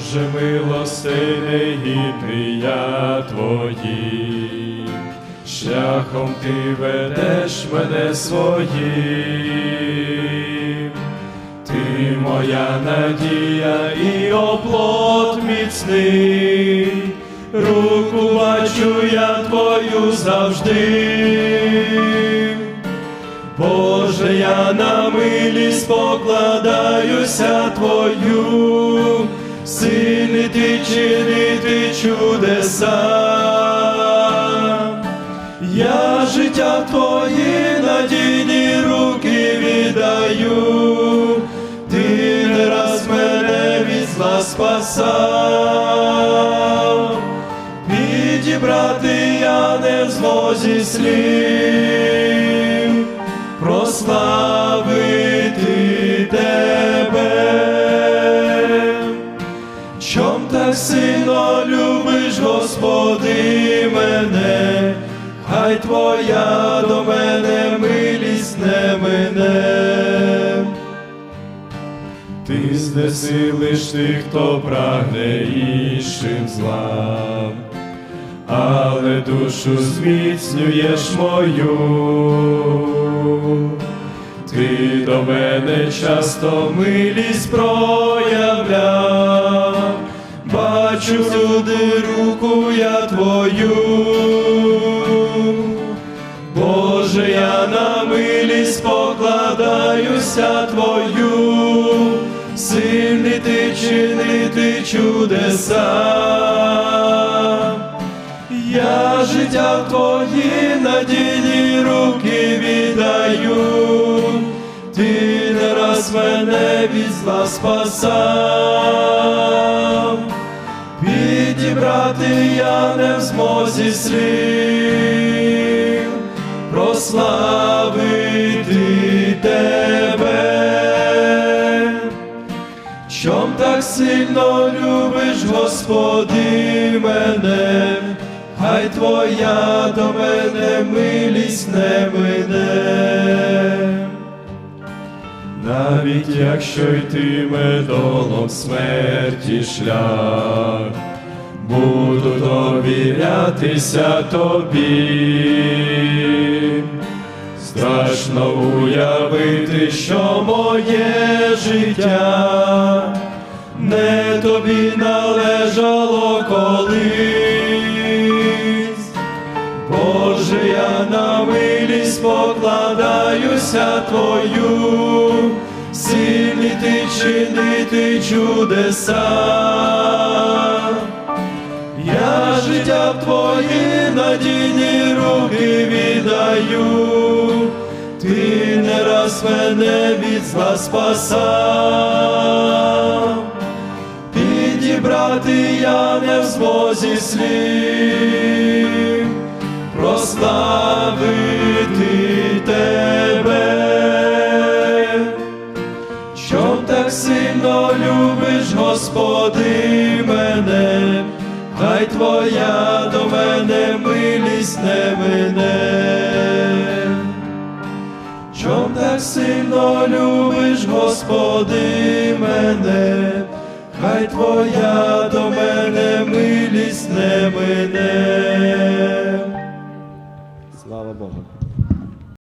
Боже милостей негідний я твоїм, шляхом ти ведеш мене своїм, ти моя надія і оплот міцний, руку бачу я твою завжди. Боже, я на милість покладаюся Твою, сильний ти чинити чудеса. Я життя Твої надійні руки віддаю, ти не раз мене від зла спасав, підібрати я не в змозі слів, прославити Сильно любиш, Господи, мене, хай Твоя до мене милість не мине. Ти знесилиш тих, хто прагне іншим зла, але душу зміцнюєш мою. Ти до мене часто милість проявляв, покладаюся твою, сильний ти чинити чудеса. Я життя в твої надійні руки віддаю, ти не раз мене від зла спасав, підібрати я не в змозі слів, прославити сильно любиш, Господи, мене, хай Твоя до мене милість не мине. Навіть якщо йтиме долом смерті шлях, буду довірятися тобі. Страшно уявити, що моє життя не тобі належало колись. Боже, я на милість покладаюся твою, сильний ти чинити чудеса. Я життя в твої надійні руки віддаю, ти не раз мене від зла спасав, підібрати я не в змозі слів, прославити тебе. Чом так сильно любиш, Господи, мене, хай Твоя до мене милість не мине. Чом так сильно любиш, Господи, мене, хай Твоя до мене милість не мине.